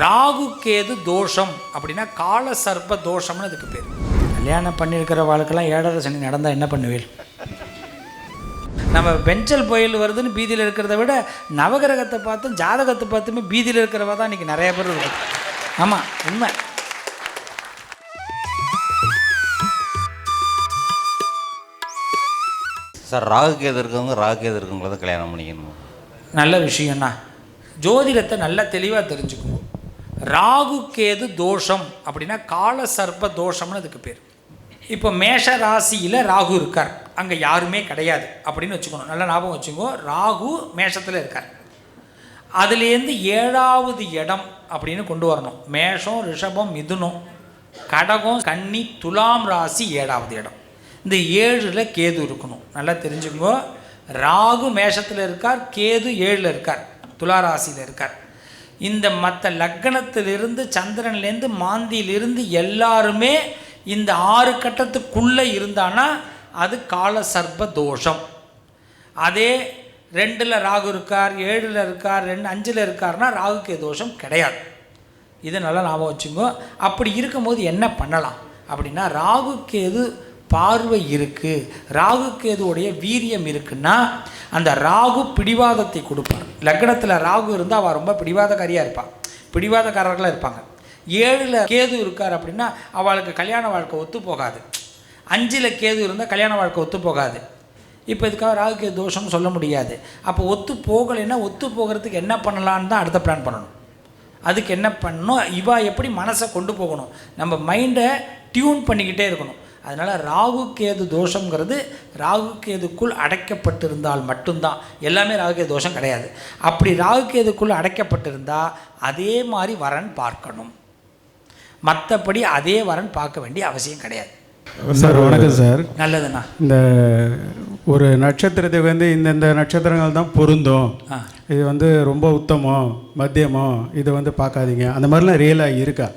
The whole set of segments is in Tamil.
ராகு கேது தோஷம் அப்படின்னா கால சர்ப்ப தோஷம்னு அதுக்கு பேர். கல்யாணம் பண்ணியிருக்கிற வாழ்க்கெல்லாம் ஏழரை சனி நடந்தால் என்ன பண்ணுவீள்? நம்ம பெஞ்சல் புயல் வருதுன்னு பீதியில் இருக்கிறத விட நவகிரகத்தை பார்த்தும் ஜாதகத்தை பார்த்துமே பீதியில் இருக்கிறவா தான் இன்றைக்கி நிறைய பேர் இருக்கு ஆமாம் உண்மை. சார் ராகு கேது இருக்கவங்க ராகு கேது இருக்கவங்கள தான் கல்யாணம் பண்ணிக்கணும். நல்ல விஷயம்னா ஜோதிடத்தை நல்லா தெளிவாக தெரிஞ்சுக்கணும். ராகு கேது தோஷம் அப்படின்னா கால சர்ப்ப தோஷம்னு அதுக்கு பேர். இப்போ மேஷ ராசியில் ராகு இருக்கார். அங்கே யாருமே கிடையாது அப்படின்னு வச்சுக்கணும். நல்லா ஞாபகம் வச்சுக்கோ. ராகு மேஷத்தில் இருக்கார். அதுலேருந்து ஏழாவது இடம் அப்படின்னு கொண்டு வரணும். மேஷம் ரிஷபம் மிதுனம் கடகம் கன்னி துலாம் ராசி ஏழாவது இடம். இந்த ஏழில் கேது இருக்கணும். நல்லா தெரிஞ்சுக்கோ. ராகு மேஷத்தில் இருக்கார் கேது ஏழில் இருக்கார் துலா ராசியில் இருக்கார். இந்த மற்ற லக்கணத்திலிருந்து சந்திரன்லேருந்து மாந்தியிலிருந்து எல்லாருமே இந்த ஆறு கட்டத்துக்குள்ளே இருந்தானா அது கால சர்ப்ப தோஷம். அதே ரெண்டில் ராகு இருக்கார் ஏழில் இருக்கார் ரெண்டு அஞ்சில் இருக்கார்னா ராகுக்கு தோஷம் கிடையாது. இதை நல்லா ஞாபகம் வச்சுக்கோ. அப்படி இருக்கும்போது என்ன பண்ணலாம்? அப்படின்னா ராகு கேது பார்வை இருக்குது ராகு கேதுவுடைய வீரியம் இருக்குன்னா அந்த ராகு பிடிவாதத்தை கொடுப்பார். லக்னத்தில் ராகு இருந்தால் அவள் ரொம்ப பிடிவாதக்காரியாக இருப்பாள் பிடிவாதக்காரர்களாக இருப்பாங்க. ஏழில் கேது இருக்கார் அப்படின்னா அவளுக்கு கல்யாண வாழ்க்கை ஒத்து போகாது. அஞ்சில் கேது இருந்தால் கல்யாண வாழ்க்கை ஒத்து போகாது. இப்போ இதுக்காக கேது தோஷம்னு சொல்ல முடியாது. அப்போ ஒத்து போகலைன்னா ஒத்து போகிறதுக்கு என்ன பண்ணலான்னு தான் அடுத்த பிளான் பண்ணணும். அதுக்கு என்ன பண்ணணும்? இவா எப்படி மனசை கொண்டு போகணும்? நம்ம மைண்டை டியூன் பண்ணிக்கிட்டே இருக்கணும். அதனால் ராகு கேது தோஷங்கிறது ராகு கேதுக்குள் அடைக்கப்பட்டிருந்தால் மட்டும்தான். எல்லாமே ராகு கேது தோஷம் கிடையாது. அப்படி ராகு கேதுக்குள் அடைக்கப்பட்டிருந்தால் அதே மாதிரி வரன் பார்க்கணும். மற்றபடி அதே வரன் பார்க்க வேண்டிய அவசியம் கிடையாது. சார் வணக்கம் சார். நல்லதுண்ணா. இந்த ஒரு நட்சத்திரத்துக்கு வந்து இந்தந்த நட்சத்திரங்கள் தான் பொருந்தும். இது வந்து ரொம்ப உத்தமம் மத்தியமம் இது வந்து பார்க்காதீங்க. அந்த மாதிரிலாம் ரியலாக இருக்கா?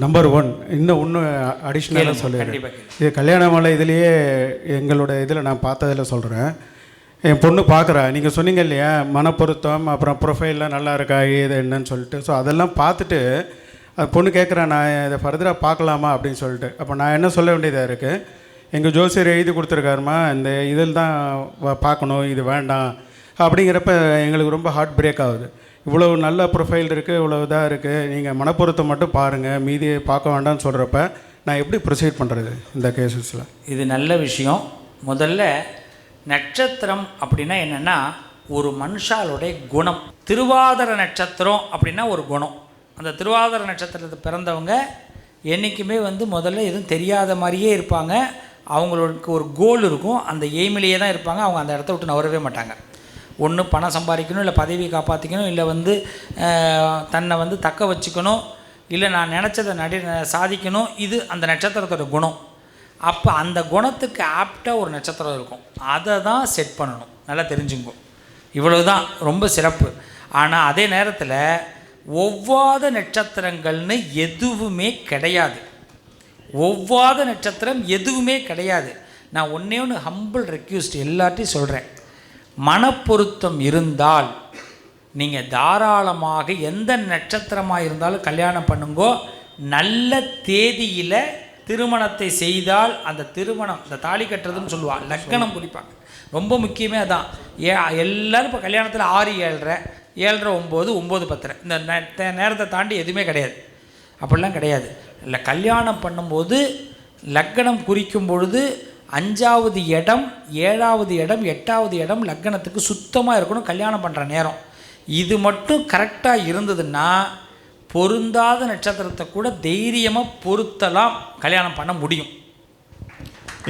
நம்பர் ஒன் இன்னும் இன்னும் அடிஷ்னலாக கேளு. இது கல்யாண மாலை இதுலேயே எங்களோட இதில் நான் பார்த்ததில் சொல்கிறேன் என் பொண்ணு பார்க்குறா நீங்கள் சொன்னீங்க இல்லையா? மனப்பொருத்தம் அப்புறம் ப்ரொஃபைல்லாம் நல்லா இருக்கா? இது என்னன்னு சொல்லிட்டு. ஸோ அதெல்லாம் பார்த்துட்டு அது பொண்ணு கேட்குறா நான் இதை ஃபர்தராக பார்க்கலாமா? அப்படின்னு சொல்லிட்டு. அப்போ நான் என்ன சொல்ல வேண்டியதாக இருக்குது எங்கள் ஜோசியர் எழுதி கொடுத்துருக்காருமா? இந்த இதில் தான் பார்க்கணும் இது வேண்டாம். அப்படிங்கிறப்ப எங்களுக்கு ரொம்ப ஹார்ட் பிரேக் ஆகுது. இவ்வளோ நல்ல ப்ரொஃபைல் இருக்குது இவ்வளோ இதாக இருக்குது நீங்கள் மனப்பொருத்தம் மட்டும் பாருங்கள் மீதி பார்க்க வேண்டாம்னு சொல்கிறப்ப நான் எப்படி ப்ரொசீட் பண்ணுறது இந்த கேசஸில் இது நல்ல விஷயம். முதல்ல நட்சத்திரம் அப்படின்னா என்னென்னா ஒரு மனுஷாலுடைய குணம். திருவாதிர நட்சத்திரம் அப்படின்னா ஒரு குணம். அந்த திருவாதிர நட்சத்திரத்தை பிறந்தவங்க என்றைக்குமே வந்து முதல்ல எதுவும் தெரியாத மாதிரியே இருப்பாங்க. அவங்களுக்கு ஒரு கோல் இருக்கும். அந்த எய்மிலேயே தான் இருப்பாங்க. அவங்க அந்த இடத்த விட்டு நவரவே மாட்டாங்க. ஒன்று பணம் சம்பாதிக்கணும் இல்லை பதவி காப்பாற்றிக்கணும் இல்லை வந்து தன்னை வந்து தக்க வச்சுக்கணும் இல்லை நான் நினச்சதை நடி சாதிக்கணும் இது அந்த நட்சத்திரத்தோட குணம். அப்போ அந்த குணத்துக்கு ஆப்டாக ஒரு நட்சத்திரம் இருக்கும். அதை தான் செட் பண்ணணும். நல்லா தெரிஞ்சுங்க. இவ்வளவு தான் ரொம்ப சிறப்பு. ஆனால் அதே நேரத்தில் ஒவ்வாத நட்சத்திரங்கள்னு எதுவுமே கிடையாது. ஒவ்வாத நட்சத்திரம் எதுவுமே கிடையாது. நான் ஒன்றே ஒன்று ஹம்பிள் ரெக்யூஸ்ட் எல்லாத்தையும் சொல்கிறேன் மனப்பொருத்தம் இருந்தால் நீங்கள் தாராளமாக எந்த நட்சத்திரமாக இருந்தாலும் கல்யாணம் பண்ணுங்கோ. நல்ல தேதியில் திருமணத்தை செய்தால் அந்த திருமணம் இந்த தாலி கட்டுறதுன்னு சொல்லுவாள் லக்கணம் குறிப்பாங்க. ரொம்ப முக்கியமே அதான். ஏ எல்லோரும் இப்போ கல்யாணத்தில் ஆறு ஏழரை ஏழரை ஒம்பது ஒம்பது பத்தரை. இந்த நேரத்தை தாண்டி எதுவுமே கிடையாது. அப்படிலாம் கிடையாது. இல்லை கல்யாணம் பண்ணும்போது லக்கணம் குறிக்கும் பொழுது அஞ்சாவது இடம் ஏழாவது இடம் எட்டாவது இடம் லக்கணத்துக்கு சுத்தமாக இருக்கணும் கல்யாணம் பண்ணுற நேரம். இது மட்டும் கரெக்டாக இருந்ததுன்னா பொருந்தாத நட்சத்திரத்தை கூட தைரியமாக பொருத்தலாம் கல்யாணம் பண்ண முடியும்.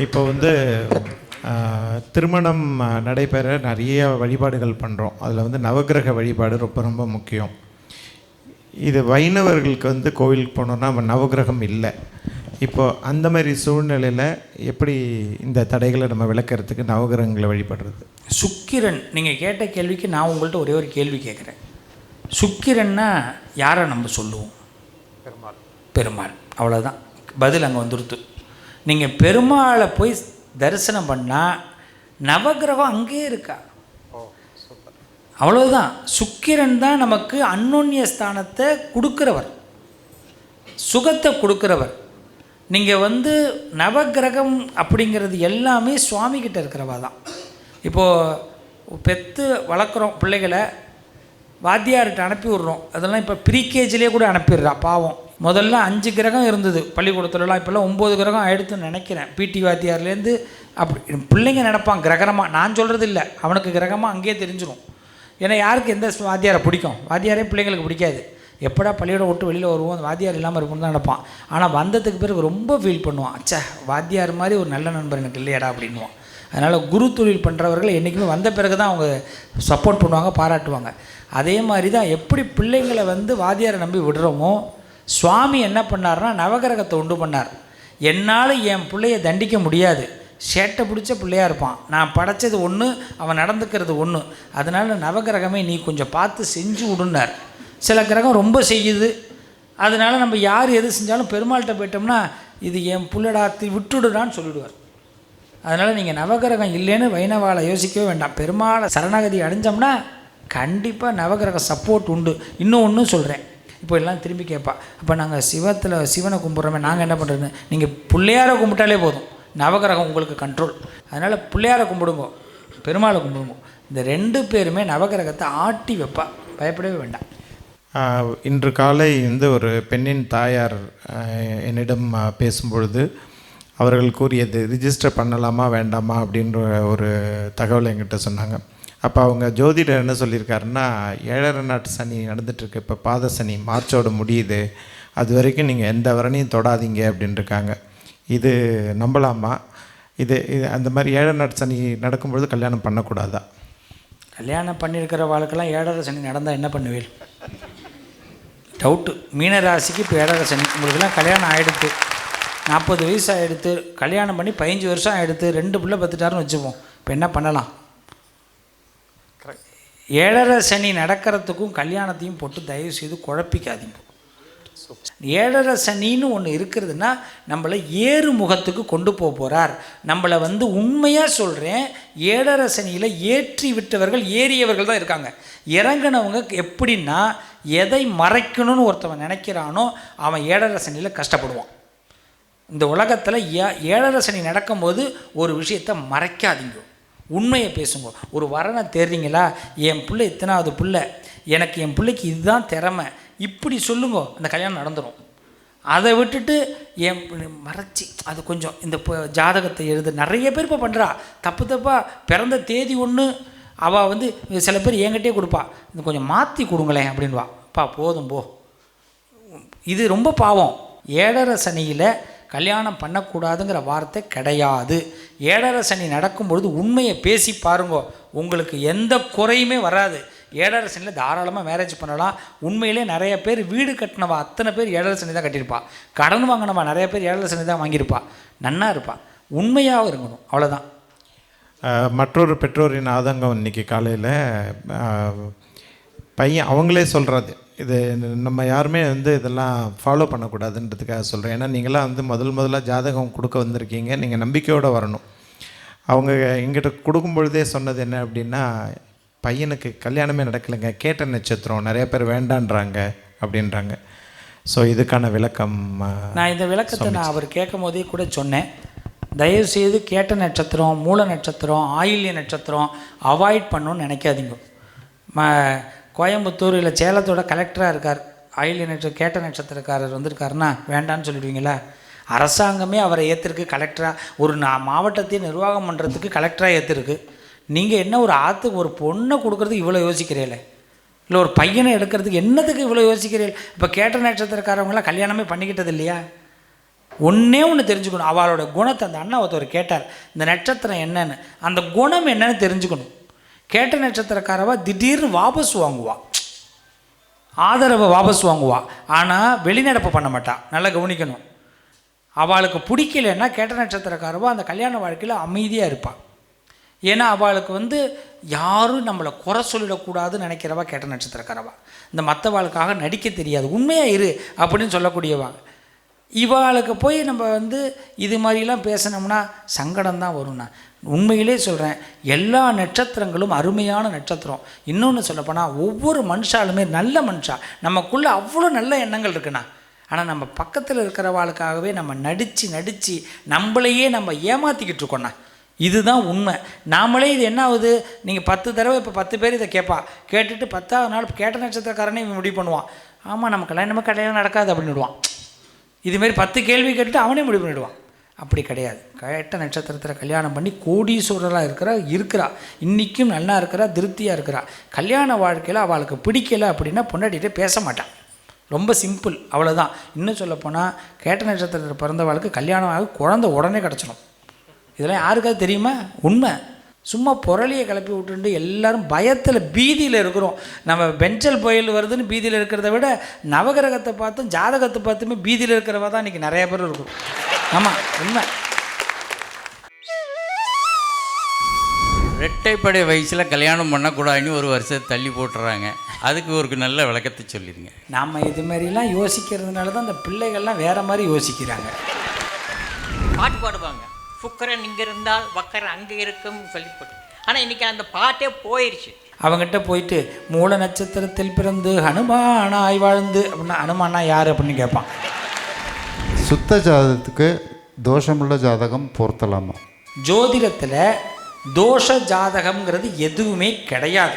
இப்போ வந்து திருமணம் நடைபெற நிறைய வழிபாடுகள் பண்ணுறோம் அதில் வந்து நவக்கிரக வழிபாடு ரொம்ப ரொம்ப முக்கியம். இது வைணவர்களுக்கு வந்து கோவிலுக்கு போனோம்னா நவக்கிரகம் இல்லை. இப்போ அந்த மாதிரி சூழ்நிலையில் எப்படி இந்த தடைகளை நம்ம விளக்கறதுக்கு நவகிரகங்களை வழிபடுறது? சுக்கிரன் நீங்கள் கேட்ட கேள்விக்கு நான் உங்கள்கிட்ட ஒரே ஒரு கேள்வி கேட்குறேன். சுக்கிரன்னா யாரை நம்ம சொல்லுவோம்? பெருமாள். பெருமாள். அவ்வளோதான் பதில் அங்கே வந்துடுத்து நீங்கள் பெருமாளை போய் தரிசனம் பண்ணால் நவக்கிரகம் அங்கேயே இருக்கா? அவ்வளவுதான். சுக்கிரன் தான் நமக்கு அன்னோன்ய ஸ்தானத்தை கொடுக்கிறவர். சுகத்தை கொடுக்கிறவர். நீங்கள் வந்து நவகிரகம் அப்படிங்கிறது எல்லாமே சுவாமிகிட்ட இருக்கிறவா தான் இப்போது பெற்று வளர்க்குறோம் பிள்ளைகளை வாத்தியார்கிட்ட அனுப்பி விட்றோம். அதெல்லாம் இப்போ ப்ரீகேஜிலே கூட அனுப்பிடுறா பாவம். முதல்ல அஞ்சு கிரகம் இருந்தது பள்ளிக்கூடத்துலலாம் இப்போல்லாம் ஒம்பது கிரகம் ஆயிடுத்துன்னு நினைக்கிறேன். பிடி வாத்தியார்லேருந்து அப்படி பிள்ளைங்க நினப்பான் கிரகமாக நான் சொல்கிறது இல்லை அவனுக்கு கிரகமாக அங்கேயே தெரிஞ்சிடும் ஏன்னா யாருக்கு எந்த வாத்தியாரை பிடிக்கும்? வாத்தியாரே பிள்ளைங்களுக்கு பிடிக்காது. எப்படா பள்ளியோட விட்டு வெளியில் வருவோம்? அந்த வாத்தியார் இல்லாமல் இருக்கும்னு தான் நடப்பான் ஆனால் வந்ததுக்கு பிறகு ரொம்ப ஃபீல் பண்ணுவான். அச்சா வாத்தியார் மாதிரி ஒரு நல்ல நண்பர் எனக்கு இல்லையாடா அப்படின்வான் அதனால் குரு தொழில் பண்ணுறவர்கள் என்றைக்குமே வந்த பிறகு தான் அவங்க சப்போர்ட் பண்ணுவாங்க பாராட்டுவாங்க. அதே மாதிரி தான் எப்படி பிள்ளைங்களை வந்து வாத்தியாரை நம்பி விடுறோமோ சுவாமி என்ன பண்ணார்னா நவகிரகத்தை உண்டு பண்ணார். என்னால் என் பிள்ளைய தண்டிக்க முடியாது. சேட்டை பிடிச்ச பிள்ளையாக இருப்பான். நான் படைச்சது ஒன்று அவன் நடந்துக்கிறது ஒன்று அதனால் நவகிரகமே நீ கொஞ்சம் பார்த்து செஞ்சு விடுனார் சில கிரகம் ரொம்ப செய்யுது. அதனால் நம்ம யார் எது செஞ்சாலும் பெருமாள்கிட்ட போயிட்டோம்னா இது என் புள்ளடா தி- விட்டுடுடான்னு சொல்லிடுவார். அதனால் நீங்கள் நவகிரகம் இல்லைன்னு வைணவாலை யோசிக்கவே வேண்டாம். பெருமாளை சரணாகதி அடைஞ்சோம்னா கண்டிப்பாக நவகிரக சப்போர்ட் உண்டு. இன்னும் ஒன்றும் சொல்கிறேன் இப்போ எல்லாம் திரும்பி கேட்பா அப்போ நாங்கள் சிவத்தில் சிவனை கும்பிட்றோமே நாங்கள் என்ன பண்ணுறது நீங்கள் பிள்ளையாரை கும்பிட்டாலே போதும். நவகிரகம் உங்களுக்கு கண்ட்ரோல் அதனால் பிள்ளையாரை கும்பிடுங்கோ பெருமாளை கும்பிடுங்கோ. இந்த ரெண்டு பேருமே நவகிரகத்தை ஆட்டி வைப்பா. பயப்படவே வேண்டாம். இன்று காலை வந்து ஒரு பெண்ணின் தாயார் என்னிடம் பேசும்பொழுது அவர்கள் கூறியது ரிஜிஸ்டர் பண்ணலாமா வேண்டாமா? அப்படின்ற ஒரு தகவல் என்கிட்ட சொன்னாங்க. அப்போ அவங்க ஜோதிடர் என்ன சொல்லியிருக்காருன்னா ஏழரை நாட்டு சனி நடந்துட்டுருக்கு. இப்போ பாத சனி மார்ச்சோட முடியுது. அது வரைக்கும் நீங்கள் எந்த வரனையும் தொடாதீங்க அப்படின்னு இருக்காங்க இது நம்பலாமா? இது இது அந்த மாதிரி ஏழரை நாட்டு சனி நடக்கும்பொழுது கல்யாணம் பண்ணக்கூடாதா? கல்யாணம் பண்ணியிருக்கிற வாழ்க்கெல்லாம் ஏழரை சனி நடந்தால் என்ன பண்ணுவேன் டவுட்டு மீனராசிக்கு இப்போ ஏழரை சனி கல்யாணம் ஆகிடுது நாற்பது வயசு ஆகிடுத்து கல்யாணம் பண்ணி பதினஞ்சு வருஷம் ஆகிடுத்து ரெண்டு பிள்ளை பத்துட்டாருன்னு வச்சுப்போம். இப்போ என்ன பண்ணலாம்? ஏழரை சனி நடக்கிறதுக்கும் கல்யாணத்தையும் போட்டு தயவு செய்து குழப்பிக்காதீங்க. ஏழரை சனின்னு ஒன்று இருக்கிறதுனா நம்மளை ஏறு முகத்துக்கு கொண்டு போக போகிறார் நம்மளை வந்து உண்மையாக சொல்கிறேன் ஏழரை சனியில் ஏற்றி விட்டவர்கள் ஏறியவர்கள் தான் இருக்காங்க. இறங்கினவங்க எப்படின்னா எதை மறைக்கணும்னு ஒருத்தவன் நினைக்கிறானோ அவன் ஏழரை சனியில் கஷ்டப்படுவான். இந்த உலகத்தில் ஏ ஏழரை சனி நடக்கும்போது ஒரு விஷயத்தை மறைக்காதீங்க. உண்மையை பேசுங்க. ஒரு வரனை தேடுறீங்களா? என் பிள்ளை இத்தனாவது பிள்ளை. எனக்கு என் பிள்ளைக்கு இதுதான் திறமை. இப்படி சொல்லுங்க. அந்த கல்யாணம் நடந்துடும் அதை விட்டுட்டு என் மறைச்சி அது கொஞ்சம் இந்த ஜாதகத்தை எழுத. நிறைய பேர் இப்போ பண்ணுறா தப்பு தப்பாக பிறந்த தேதி ஒன்று அவள் வந்து சில பேர் என்கிட்டே கொடுப்பா இது கொஞ்சம் மாற்றி கொடுங்களேன் அப்படின்வா அப்பா போதும் போ. இது ரொம்ப பாவம். ஏழரை சனியில் கல்யாணம் பண்ணக்கூடாதுங்கிற வார்த்தை கிடையாது. ஏழரை சனி நடக்கும்பொழுது உண்மையை பேசி பாருங்க. உங்களுக்கு எந்த குறையுமே வராது. ஏழரை சனியில் தாராளமாக மேரேஜ் பண்ணலாம். உண்மையிலே நிறைய பேர் வீடு கட்டினவா அத்தனை பேர் ஏழரை சனி தான் கட்டியிருப்பா. கடன் வாங்கினவா நிறைய பேர் ஏழரை சனி தான் வாங்கியிருப்பா. நன்னா இருப்பா. உண்மையாக இருக்கணும். அவ்வளோதான் மற்றொரு பெற்றோரின் ஆதங்கம் இன்னைக்கு காலையில் பையன் அவங்களே சொல்கிறது இது நம்ம யாருமே வந்து இதெல்லாம் ஃபாலோ பண்ணக்கூடாதுன்றதுக்காக சொல்கிறேன் ஏன்னா நீங்களாம் வந்து முதல் முதல்ல ஜாதகம் கொடுக்க வந்திருக்கீங்க. நீங்கள் நம்பிக்கையோடு வரணும். அவங்க எங்கிட்ட கொடுக்கும் பொழுதே சொன்னது என்ன அப்படின்னா பையனுக்கு கல்யாணமே நடக்கலைங்க. கேட்ட நட்சத்திரம் நிறைய பேர் வேண்டான்றாங்க அப்படின்றாங்க. ஸோ இதுக்கான விளக்கம் நான் இந்த விளக்கத்தை நான் அவர் கேட்கும் போதே கூட சொன்னேன். தயவுசெய்து கேட்ட நட்சத்திரம் மூல நட்சத்திரம் ஆயில்ய நட்சத்திரம் அவாய்ட் பண்ணணும்னு நினைக்காதீங்க. ம கோயம்புத்தூர் இல்லை சேலத்தோட கலெக்டராக இருக்கார். ஆயில்ய நட்சத்திரம் கேட்ட நட்சத்திரக்காரர் வந்திருக்காருன்னா வேண்டான்னு சொல்லிடுவீங்களா? அரசாங்கமே அவரை ஏற்றிருக்கு கலெக்டராக ஒரு நான் மாவட்டத்தையே நிர்வாகம் பண்ணுறதுக்கு கலெக்டராக ஏற்றிருக்கு நீங்கள் என்ன ஒரு ஆற்றுக்கு ஒரு பொண்ணை கொடுக்குறதுக்கு இவ்வளோ யோசிக்கிறீங்களே? இல்லை ஒரு பையனை எடுக்கிறதுக்கு என்னத்துக்கு இவ்வளோ யோசிக்கிறீர்கள் இப்போ கேட்ட நட்சத்திரக்காரவங்களாம் கல்யாணமே பண்ணிக்கிட்டது இல்லையா? ஒன்றே ஒன்று தெரிஞ்சுக்கணும். அவளோட குணத்தை அந்த அண்ணா ஒருத்தவர் கேட்டார். இந்த நட்சத்திரம் என்னன்னு. அந்த குணம் என்னன்னு தெரிஞ்சுக்கணும். கேட்ட நட்சத்திரக்காரவா திடீர்னு வாபஸ் வாங்குவா. ஆதரவை வாபஸ் வாங்குவா. ஆனால் வெளிநடப்பு பண்ண மாட்டாள் நல்லா கவனிக்கணும். அவளுக்கு பிடிக்கலன்னா கேட்ட நட்சத்திரக்காரவா அந்த கல்யாண வாழ்க்கையில் அமைதியாக இருப்பாள் ஏன்னா அவளுக்கு வந்து யாரும் நம்மளை குறை சொல்லிடக்கூடாதுன்னு நினைக்கிறவா கேட்ட நட்சத்திரக்காரவா. இந்த மற்றவாளுக்காக நடிக்க தெரியாது. உண்மையாக இரு அப்படின்னு சொல்லக்கூடியவா. இவாளுக்கு போய் நம்ம வந்து இது மாதிரிலாம் பேசினோம்னா சங்கடம் தான் வரும்ண்ணா உண்மையிலே சொல்கிறேன் எல்லா நட்சத்திரங்களும் அருமையான நட்சத்திரம். இன்னொன்று சொல்லப்போனால் ஒவ்வொரு மனுஷாலுமே நல்ல மனுஷா. நமக்குள்ளே அவ்வளோ நல்ல எண்ணங்கள் இருக்குண்ணா. ஆனால் நம்ம பக்கத்தில் இருக்கிறவாளுக்காகவே நம்ம நடித்து நடித்து நம்மளையே நம்ம ஏமாற்றிக்கிட்டு இருக்கோண்ணா. இதுதான் உண்மை. நாமளே இது என்ன ஆகுது? நீங்கள் பத்து தடவை இப்போ பத்து பேர் இதை கேட்பா. கேட்டுட்டு பத்தாவது நாள் கேட்ட நட்சத்திரக்காரனே இவன் முடிவு பண்ணுவான். ஆமாம் நம்ம கல்யாணமே கல்யாணம் நடக்காது அப்படின்னு விடுவான். இதுமாரி பத்து கேள்வி கேட்டுட்டு அவனே முடிவு பண்ணிவிடுவான் அப்படி கிடையாது. கேட்ட நட்சத்திரத்தில் கல்யாணம் பண்ணி கோடீஸ்வரராக இருக்கிறா இருக்கிறா. இன்றைக்கும் நல்லா இருக்கிறா திருப்தியாக இருக்கிறா. கல்யாண வாழ்க்கையில் அவளுக்கு பிடிக்கலை அப்படின்னா பொண்டாட்டிகிட்டே பேச மாட்டான். ரொம்ப சிம்பிள். அவ்வளோதான் இன்னும் சொல்லப்போனால் கேட்ட நட்சத்திரத்தில் பிறந்தவாளுக்கு கல்யாணம் ஆக குழந்தை உடனே கிடச்சிடும் இதெல்லாம் யாருக்காவது தெரியுமா? உண்மை. சும்மா புரளியை கிளப்பி விட்டுட்டு எல்லாரும் பயத்தில் பீதியில் இருக்கிறோம். நம்ம பெஞ்சல் புயல் வருதுன்னு பீதியில் இருக்கிறத விட நவகிரகத்தை பார்த்தும் ஜாதகத்தை பார்த்துமே பீதியில் இருக்கிறவா தான் இன்றைக்கி நிறைய பேர் இருக்கும். ஆமாம் உண்மை. ரெட்டைப்படை வயசில் கல்யாணம் பண்ணக்கூடாதுன்னு ஒரு வருஷத்தை தள்ளி போட்டுறாங்க. அதுக்கு ஒரு நல்ல விளக்கத்தை சொல்லிடுங்க. நாம் இது மாதிரிலாம் யோசிக்கிறதுனால தான் அந்த பிள்ளைகள்லாம் வேறு மாதிரி யோசிக்கிறாங்க. பாட்டு பாடுவாங்க. சுக்கரன் இங்கே இருந்தால் வக்கரன் அங்கே இருக்கும் சொல்லிப்பட்டு. ஆனால் இன்னைக்கு அந்த பாட்டே போயிருச்சு. அவங்ககிட்ட போயிட்டு மூல நட்சத்திரத்தில் பிறந்து ஹனுமானாய் வாழ்ந்து அப்படின்னா ஹனுமானா யார்? அப்படின்னு கேட்பான். சுத்த ஜாதகத்துக்கு தோஷமுள்ள ஜாதகம் பொருத்தலாமா? ஜோதிடத்தில் தோஷ ஜாதகம்ங்கிறது எதுவுமே கிடையாது.